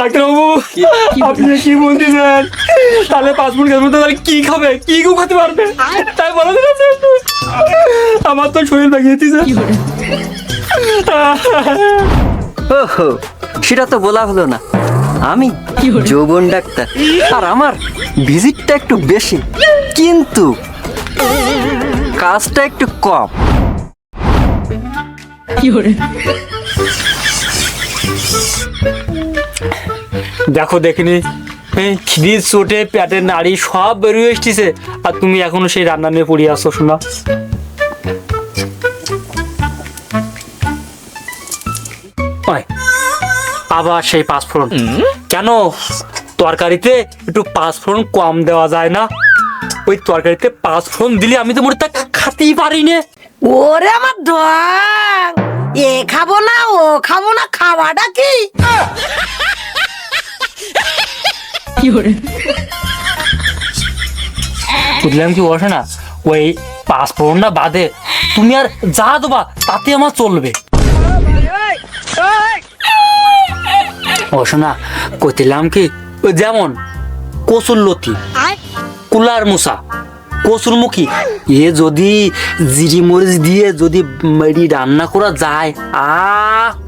ডাক্তারবাবু আপনি কি বলতেছেন? তাহলে পাসপোর্ট গেল তাহলে কি খাবে? কি গু খেতে পারবে? তাই বলা যাচ্ছে আমার তো শরীর ভেঙে ওহো সেটা তো বলা হলো না। আমি যৌবন ডাক্তার আর আমার ভিজিটটা একটু বেশি। কিন্তু কাজটা একটু কম। দেখো দেখিনি? খিদির চোটে পেটের নাড়ি সব বেরিয়ে এসেছে। আর তুমি এখনও সেই রান্না নিয়ে পড়ে আসো শোনা। আবার সেই পাঁচফোড়ন। কেন? তরকারিতে একটু পাঁচফোড়ন কম দেওয়া যায় না। ওই তরকারিতে পাঁচফোড়ন দিলে আমি তো মোটে তা খাতেই পারি না ওরে আমার ঢং এ খাব না ও খাব না খাওয়াটা কি? বুঝলাম কি বসে না? ওই না বাদে তুমি আর যা দেবা তাতে আমার চলবে। বসে না কি? যেমন কচুর লতি কুলার মুসা। কচুর মুখী এ যদি জিরি মরিচ দিয়ে যদি মেরি রান্না করা যায় আ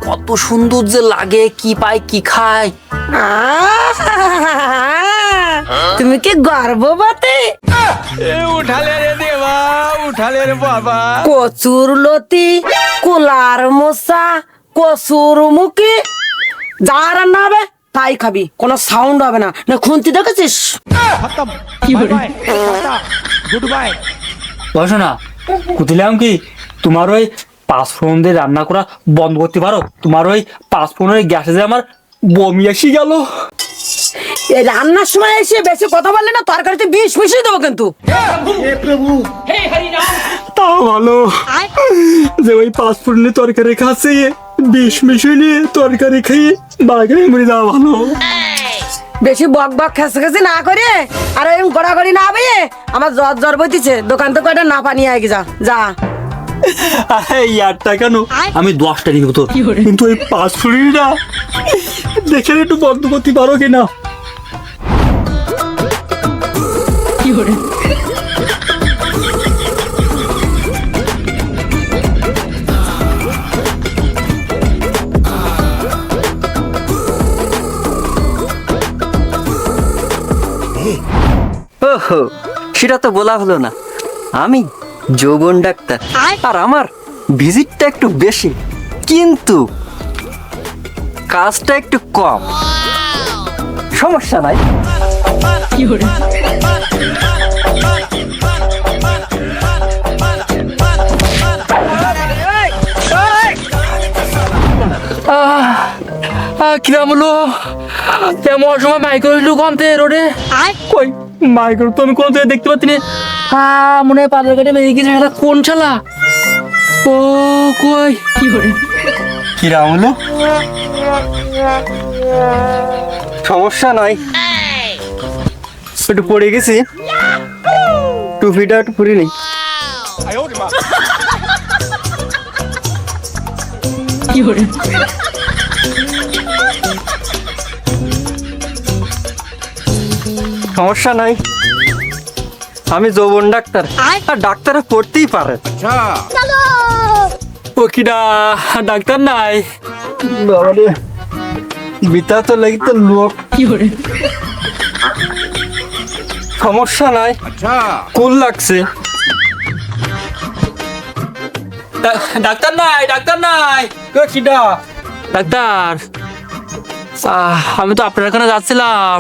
কত সুন্দর যে লাগে কি পায় কি খায়! তুমি কি গর্ভবতী? উঠালে রে দেবা উঠালে রে বাবা। কচুর লতি কুলার মশা কচুর মুখি যা রান্না হবে তাই খাবি কোনো সাউন্ড হবে না। না খুন্তি দেখেছিস? গুড বসো না। কুতিলাম কি তোমার ওই পাঁচফোড়ন দিয়ে রান্না করা বন্ধ করতে পারো? তোমার ওই পাঁচফোড়নের গ্যাসে যে আমার বমি এসে গেল। এই রান্নার সময় এসে বেশি কথা বললে না তরকারিতে বিষ মিশিয়ে দেবো কিন্তু। তাও ভালো। যে ওই পাঁচফোড়নের তরকারি খাচ্ছে। বিষ মিশিয়ে তরকারি খেয়ে বাড়ি মরে যাওয়া ভালো। বেশি বক বক খেসে খেসে না করে আর এরকম গড়াগড়ি না হবে আমার জ্বর জ্বর বইতেছে দোকান থেকে একটা না পানি আগে যা যা। আরে ইয়ারটা কেন? আমি দশটা নিব তো। কিন্তু ওই পাঁচফোড়নটা দেখে একটু বন্ধ করতে পারো কিনা। ওহো সেটা তো বলা হলো না। আমি যৌবন ডাক্তার আর? আমার ভিজিটটা একটু বেশি। কিন্তু কাজটা একটু কম। সমস্যা নাই। কিরাম হলো? এমন সময় মাইক্রো কমতে রোডে? কই? মাইক্রো তো আমি কোনো জায়গায় দেখতে পাচ্ছি না। হ্যাঁ মনে হয় পাতার কাটে বেরিয়ে গেছে এটা কোন শালা? ও কই? কি করে কিরাম হলো? সমস্যা নয় একটু পড়ে গেছি। টুপিটা একটু পরে নেই। সমস্যা নাই। আমি যৌবন ডাক্তার আর ডাক্তার পড়তেই পারে। ও কিডা ডাক্তার নাই। বাবারে বিতা তো লাগি তো লোক। সমস্যা নাই। কুল লাগছে। ডাক্তার নাই ডাক্তার নাই। কিডা ডাক্তার। আমি তো আপনার এখানে যাচ্ছিলাম।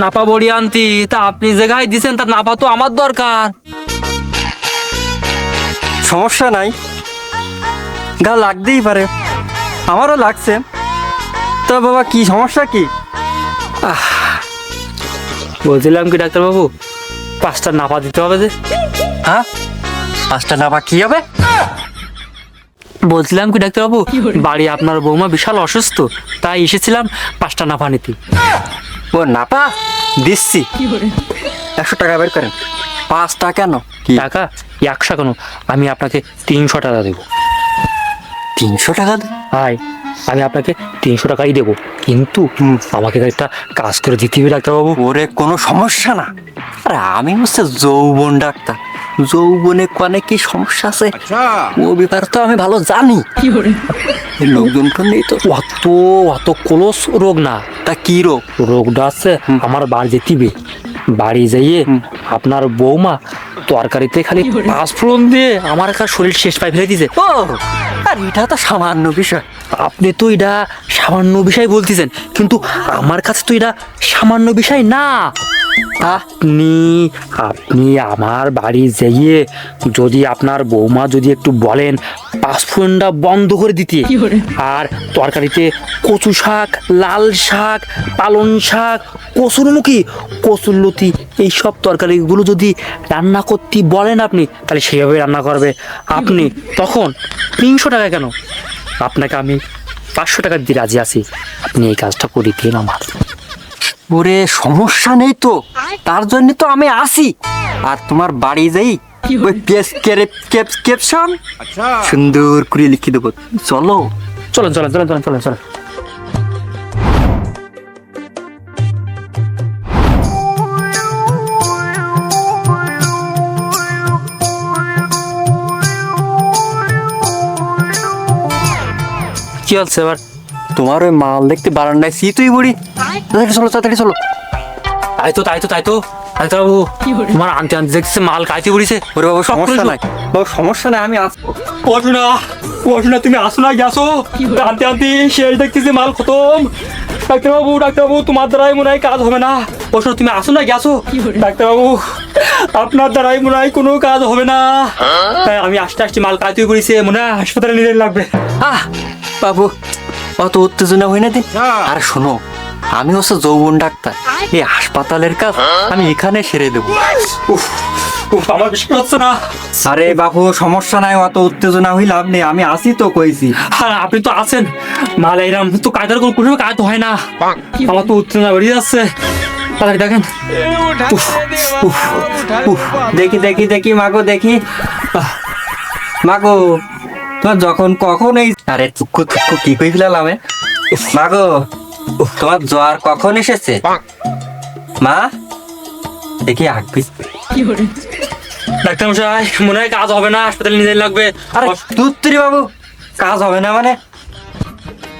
নাপা বড়ি আনতি তা আপনি যে গায়ে দিছেন তা নাপা তো আমার দরকার। সমস্যা নাই। গা লাগতেই পারে। আমারও লাগছে। তো বাবা কি সমস্যা কি? বলছিলাম কি ডাক্তারবাবু পাঁচটা নাপা দিতে হবে যে। হ্যাঁ? পাঁচটা নাপা কি হবে? বলছিলাম কি ডাক্তারবাবু বাড়ি আপনার বৌমা বিশাল অসুস্থ তাই এসেছিলাম পাঁচটা নাপা নিতে। ও নাপা দিচ্ছি। একশো টাকা বের করেন। পাঁচটা কেন? টাকা? একশো কেন? আমি আপনাকে তিনশো টাকা দেবো। তিনশো টাকা হাই আমি আপনাকে তিনশো টাকাই দেবো। কিন্তু আমাকে একটা কাজ করে দিতে হবে ডাক্তারবাবু। ওরে কোনো সমস্যা না। আরে আমি হচ্ছে যৌবন ডাক্তার। যৌবনে কনে কি সমস্যা আছে? ও ব্যাপার তো আমি ভালো জানি। লোকজন তো নেই তো। অত অত ক্লোজ রোগ না। তা কি রোগ? রোগটা আছে আমার বাড়ি যেতিবে বাড়ি যাইয়ে আপনার বৌমা তরকারিতে খালি পাঁচ ফোড়ন দিয়ে আমার একটা শরীর শেষ পাই ফেলে দিছে ও আর এটা তো সামান্য বিষয়। আপনি তো এটা সামান্য বিষয় বলতেছেন কিন্তু আমার কাছে তো এটা সামান্য বিষয় না। আপনি আপনি আমার বাড়ি যেয়ে যদি আপনার বৌমা যদি একটু বলেন পাঁচফোড়নটা বন্ধ করে দিতে। আর তরকারিতে কচু শাক লাল শাক পালং শাক কচুরমুখী কচুরলতি এইসব তরকারিগুলো যদি রান্না করতে বলেন আপনি তাহলে সেইভাবে রান্না করবে। আপনি তখন তিনশো টাকা কেন? আপনাকে আমি পাঁচশো টাকা দিয়ে রাজি আছি। আপনি এই কাজটা করে দিন আমার। ওরে সমস্যা নেই তো। তার জন্য তো আমি আসি। আর তোমার বাড়ি যাই। ওই পেস ক্যাপশন সুন্দর করে লিখে দেবো। চলো। চলো চলো চলেন চলেন চলেন চলেন কি হচ্ছে এবার? তোমার ওই মাল দেখতে বারান্দায় শীতই বুড়ি? তাড়াতাড়ি চলো তাড়াতাড়ি চলো। তাই তো তাই তো তাই তো। ডাক্তার বাবু তোমার আনতে আনতে দেখছে মাল কাইতে পড়িছে ওরে বাবু সমস্যা নাই। বাবু সমস্যা নাই আমি আসব পড়াশোনা পড়াশোনা তুমি আসো না গেছো আনতে আনতে শেষ দেখতেছি মাল খতম। ডাক্তারবাবু ডাক্তারবাবু তোমার দ্বারাই মনে হয় কাজ হবে না। পড়াশোনা তুমি আসো না গেছো ডাক্তারবাবু আপনার দ্বারাই মনে হয় কোনো কাজ হবে না। তাই আমি আস্তে আস্তে মাল কাজ করেছে মনে হয় হাসপাতালে নিয়ে লাগবে। আহ বাবু অত উত্তেজনা হয় না দিন। আর শোনো আমি হচ্ছে যৌবন ডাক্তার। এই হাসপাতালের কাজ আমি এখানে সেরে দেবো। আমার বিশ্বাস হচ্ছে না। আরে বাপু সমস্যা নাই অত উত্তেজনা হই লাভ নেই আমি আসি তো কইছি। হ্যাঁ আপনি তো আছেন। মালে এরম তো কায়দার কোনো কোনো কাজ হয় না। আমার তো উত্তেজনা বেরিয়ে যাচ্ছে। তাড়াতাড়ি দেখেন। দেখি দেখি দেখি মাগো দেখি। মাগো তোমার যখন কখন এই আরে চুক্কু চুক্কু কি কই ফেলালাম? মাগো উফ, তোমার জ্বর কখন এসেছে? মা? দেখি আগবি ডাক্তার মশাই মনে হয় কাজ হবে না হাসপাতালে নিয়ে যেতে লাগবে। আরে তুত্তরি বাবু কাজ হবে না মানে?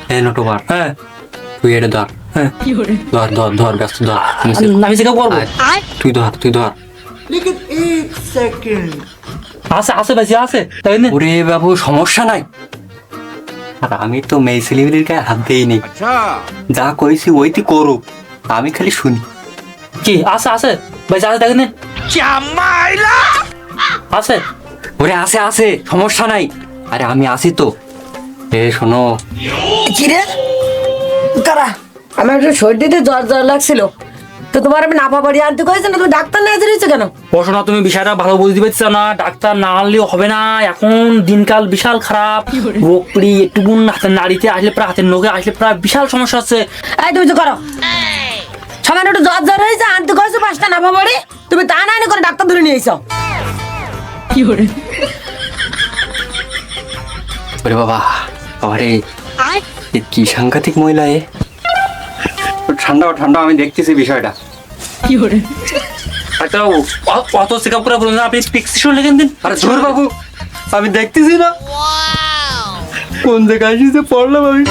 এ নটুবার হ্যাঁ। তুই এটা ধর। হ্যাঁ। ধর ধর ধর ব্যস্ত ধর। আমি সেটা করব তুই ধর তুই ধর। আছে আছে বেশি আছে তাই না? ওরে বাবু সমস্যা নাই। আর আমি তো মেয়ে ছেলেমেয়ের গায়ে হাত দিইনি। যা কইছি ওইটি করুক আমি খালি শুনি। কি? আছে আছে বেশি আছে দেখেন আছে ওরে আছে আছে সমস্যা নাই। আরে আমি আসি তো। এ শোনো। কি রে কারা? আমার একটু সর্দিতে জ্বর জ্বর লাগছিল। তো তোমার আমি নাপা বাড়ি আনতে কয়েছে না তুমি ডাক্তার না দিয়েছ কেন? পড়াশোনা তুমি বিষয়টা ভালো বুঝতে পারছ না ডাক্তার না আনলেও হবে না এখন দিনকাল বিশাল খারাপ। রোগ পিড়ি নাড়িতে আসলে প্রায় হাতের নখে আসলে প্রায় বিশাল সমস্যা হচ্ছে। এই তুমি তো করো। একটু জ্বর জ্বর হয়েছে আনতে কয়েছো পাঁচটা নাপা বাড়ি তুমি তা না এনে করে ডাক্তার ধরে নিয়ে এসো ওরে বাবা আরে এ কি সাংঘাতিক মহিলা এ? ঠান্ডা ঠান্ডা আমি দেখতেছি বিষয়টা। ডাক্তারবাবু অ- অত চেক আপ করে বলুন না, আপনি প্রেসক্রিপশন লিখেন দিন। আরে ধর বাবু আমি দেখতেছি না। কোন জায়গায় এসেছে পড়লাম আমি।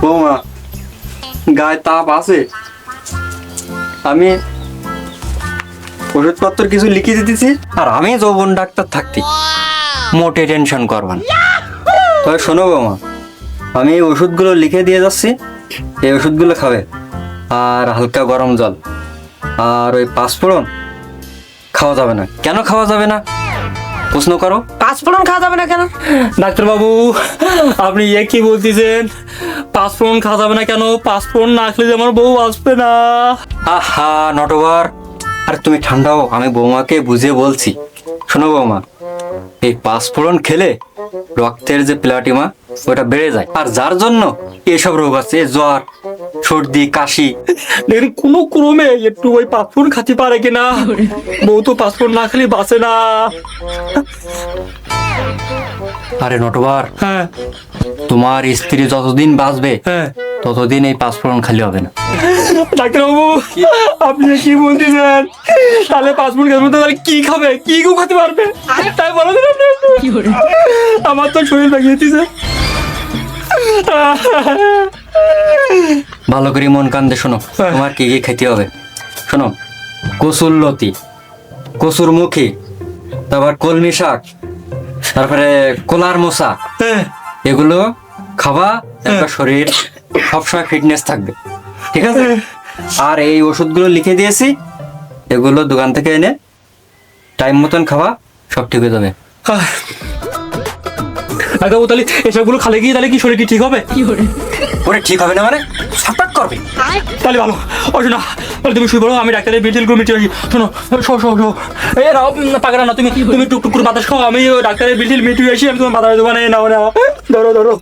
বৌমা গায়ে তাপ আছে। আমি ওষুধপত্র কিছু লিখে দিতেছি আর আমি যৌবন ডাক্তার থাকতি। মোটে টেনশন করবেন তবে শোনো বৌমা আমি এই ওষুধগুলো লিখে দিয়ে যাচ্ছি। এই ওষুধগুলো খাবে। আর হালকা গরম জল। আর ওই পাঁচফোড়ন খাওয়া যাবে না। কেন খাওয়া যাবে না? প্রশ্ন করো। পাঁচফোড়ন খাওয়া যাবে না কেন? ডাক্তারবাবু আপনি এ কি বলতেছেন পাঁচফোড়ন খাওয়া যাবে না কেন? পাঁচফোড়ন না খেলে যে আমার বউ আসবে না। আহা নটওয়ার। আর তুমি ঠান্ডাও আমি বৌমাকে বুঝিয়ে বলছি। শোনো বৌমা এই পাঁচফোড়ন খেলে রক্তের যে প্লাটিমা ওটা বেড়ে যায়। আর যার জন্য এসব রোগ আছে জ্বর সর্দি কাশি কোনো ক্রমে একটু ওই পাসপোর্ট খাতে পারে কিনা? বউ তো পাসপোর্ট না খালি বাঁচে না। আরে নটবার হ্যাঁ। তোমার স্ত্রী যতদিন বাঁচবে হ্যাঁ। ততদিন এই পাসপোর্ট খালি হবে না। ডাক্তারবাবু আপনি কি বলতেছেন? তাহলে পাসপোর্ট খেতে তাহলে কি খাবে? কি গু খেতে পারবে? তাই বলো আমার তো শরীর ভেঙে দিতেছে ভালো করে মন কান দিয়ে শোনো তোমার কি কি খেতে হবে? শোনো কসুর লতি কসুর মুখী তারপর কলমি শাক তারপরে কোলার মশা হ্যাঁ। এগুলো খাবা একটা শরীর সবসময় ফিটনেস থাকবে। ঠিক আছে? আর এই ওষুধগুলো লিখে দিয়েছি এগুলো দোকান থেকে এনে টাইম মতন খাওয়া সব ঠিক হয়ে যাবে। ডাক্তারবাবু তাহলে এসবগুলো খালে গিয়ে তাহলে কি শরীর কি ঠিক হবে? ওরে ঠিক হবে না মানে? সাপাক করবে। তাহলে ভালো। ও শোনা তাহলে তুমি শুয়ে পড়ো আমি ডাক্তারের বিলগুলো মিটিয়ে আসি। শোনো শো শো শো। এই নাও উম, পাকড়া না তুমি তুমি টুক টুক করে বাতাস খাও আমি ডাক্তারের বিল মিটিয়ে আসি আমি তোমার বাতাস দোকানে নাও নাও। ধরো ধরো।